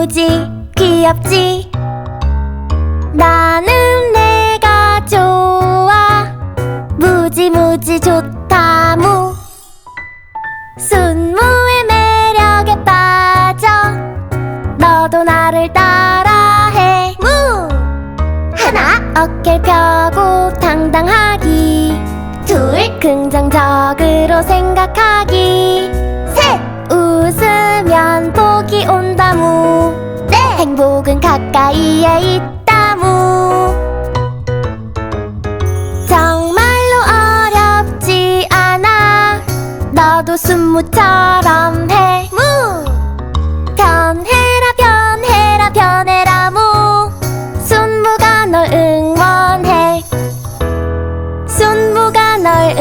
무지 귀엽지? 나는 내가 좋아. 무지무지 좋다 무. 순무의 매력에 빠져. 너도 나를 따라해 무. 하나 어깨를 펴고 당당하기. 둘 긍정적으로 생각하기 있다무. 정말로 어렵지 않아. 너도 순무처럼 해 무. 변해라 변해라 변해라 무. 순무가 널 응원해. 순무가 널